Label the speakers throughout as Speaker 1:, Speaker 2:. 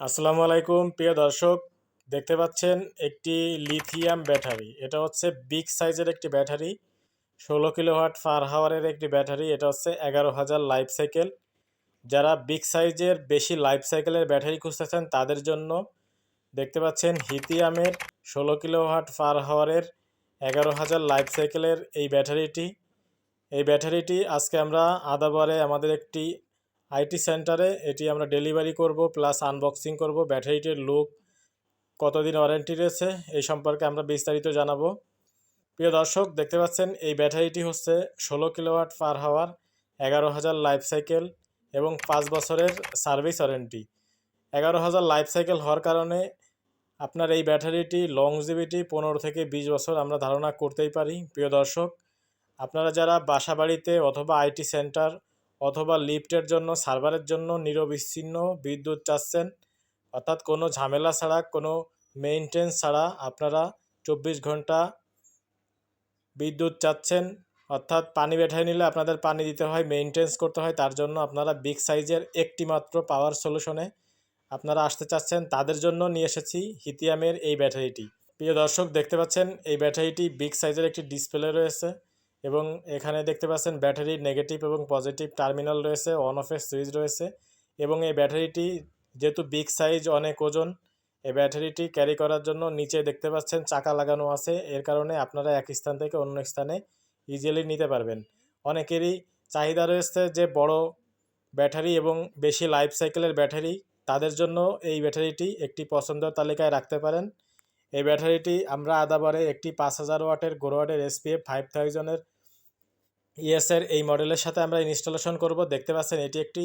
Speaker 1: আসসালামু আলাইকুম, প্রিয় দর্শক, দেখতে পাচ্ছেন একটি লিথিয়াম ব্যাটারি। এটা হচ্ছে বিগ সাইজের একটি ব্যাটারি, ষোলো কিলোওয়াট পার হাওয়ারের একটি ব্যাটারি। এটা হচ্ছে এগারো হাজার লাইফ সাইকেল। যারা বিগ সাইজের বেশি লাইফ সাইকেলের ব্যাটারি খুঁজতেছেন, তাদের জন্য দেখতে পাচ্ছেন হিথিয়ামের ষোলো কিলোওয়াট পার হাওয়ারের এগারো হাজার লাইফ সাইকেলের এই ব্যাটারিটি। এই ব্যাটারিটি আজকে আমরা আদাবারে আমাদের একটি আইটি সেন্টারে এটি আমরা ডেলিভারি করব, প্লাস আনবক্সিং করব ব্যাটারিটির লুক, কতদিন ওয়ারেন্টি রয়েছে, এই সম্পর্কে আমরা বিস্তারিত জানাব। প্রিয় দর্শক, দেখতে পাচ্ছেন, এই ব্যাটারিটি হচ্ছে ষোলো কিলোওয়াট পার হাওয়ার, এগারো হাজার লাইফ সাইকেল এবং পাঁচ বছরের সার্ভিস ওয়ারেন্টি। এগারো হাজার লাইফ সাইকেল হওয়ার কারণে আপনার এই ব্যাটারিটি লংজিভিটি পনেরো থেকে বিশ বছর আমরা ধারণা করতেই পারি। প্রিয় দর্শক, আপনারা যারা বাসা বাড়িতে অথবা আইটি সেন্টার অথবা লিফটের জন্য, সার্ভারের জন্য নিরবিচ্ছিন্ন বিদ্যুৎ চাচ্ছেন। অর্থাৎ কোনো ঝামেলা ছাড়া, কোনো মেইনটেন্স ছাড়া আপনারা চব্বিশ ঘণ্টা বিদ্যুৎ চাচ্ছেন। অর্থাৎ পানি বেঠায় নিলে আপনাদের পানি দিতে হয় মেইনটেন্স করতে হয়, তার জন্য আপনারা বিগ সাইজের একটি মাত্র পাওয়ার সলিউশনে আপনারা আসতে চাচ্ছেন। তাদের জন্য নিয়ে এসেছি হিতিয়ামের এই ব্যাটারিটি। প্রিয় দর্শক, দেখতে পাচ্ছেন, এই ব্যাটারিটি বিগ সাইজের একটি ডিসপ্লে রয়েছে। এবং এখানে দেখতে পাচ্ছেন ব্যাটারির নেগেটিভ এবং পজিটিভ টার্মিনাল রয়েছে অন অফের সুইচ রয়েছে এবং এই ব্যাটারিটি যেহেতু বিগ সাইজ অনেক ওজন এই ব্যাটারিটি ক্যারি করার জন্য নিচে দেখতে পাচ্ছেন চাকা লাগানো আছে। এর কারণে আপনারা এক স্থান থেকে অন্য স্থানে ইজিলি নিতে পারবেন। অনেকেরই চাহিদা রয়েছে যে বড় ব্যাটারি এবং বেশি লাইফ সাইকেলের ব্যাটারি, তাদের জন্য এই ব্যাটারিটি একটি পছন্দের তালিকায় রাখতে পারেন। এই ব্যাটারিটি আমরা আদাবারে একটি পাঁচ হাজার ওয়াটের গোরোয়াটের এসপিএফ ফাইভ থাউজেন্ডের ইএসের এই মডেলের সাথে আমরা ইনস্টলেশন করব। দেখতে পাচ্ছেন, এটি একটি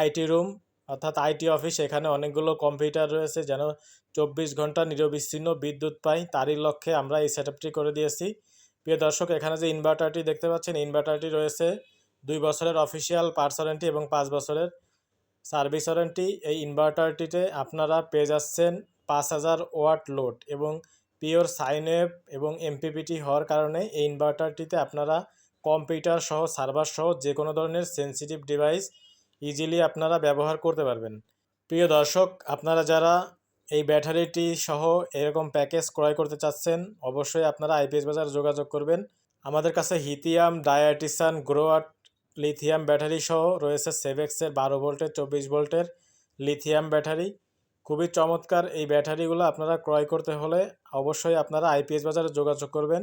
Speaker 1: আইটি রুম, অর্থাৎ আইটি অফিস। এখানে অনেকগুলো কম্পিউটার রয়েছে, যেন চব্বিশ ঘণ্টা নিরবিচ্ছিন্ন বিদ্যুৎ পাই তারই লক্ষ্যে আমরা এই সেট করে দিয়েছি। প্রিয় দর্শক, এখানে যে ইনভার্টারটি দেখতে পাচ্ছেন, ইনভার্টারটি রয়েছে দুই বছরের অফিসিয়াল পার্স ওয়ারেন্টি এবং পাঁচ বছরের সার্ভিস ওয়ারেন্টি। এই ইনভার্টারটিতে আপনারা পেয়ে যাচ্ছেন পাঁচ হাজার ওয়াট লোড এবং পিওর সাইনওয়েভ এবং এমপিপিটি হওয়ার কারণে এই ইনভার্টারটিতে আপনারা কম্পিউটার সহ, সার্ভার সহ যে কোনো ধরনের সেন্সিটিভ ডিভাইস ইজিলি আপনারা ব্যবহার করতে পারবেন। প্রিয় দর্শক, আপনারা যারা এই ব্যাটারিটি সহ এরকম প্যাকেজ ক্রয় করতে চাচ্ছেন, অবশ্যই আপনারা আইপিএস বাজার যোগাযোগ করবেন। আমাদের কাছে হিথিয়াম, ডায়াটিসান, গ্রোয়াট, লিথিয়াম ব্যাটারি সহ রয়েছে সেভেক্সের বারো ভোল্টের, চব্বিশ ভোল্টের লিথিয়াম ব্যাটারি। খুবই চমৎকার এই ব্যাটারিগুলো আপনারা ক্রয় করতে হলে অবশ্যই আপনারা আইপিএস বাজারে যোগাযোগ করবেন।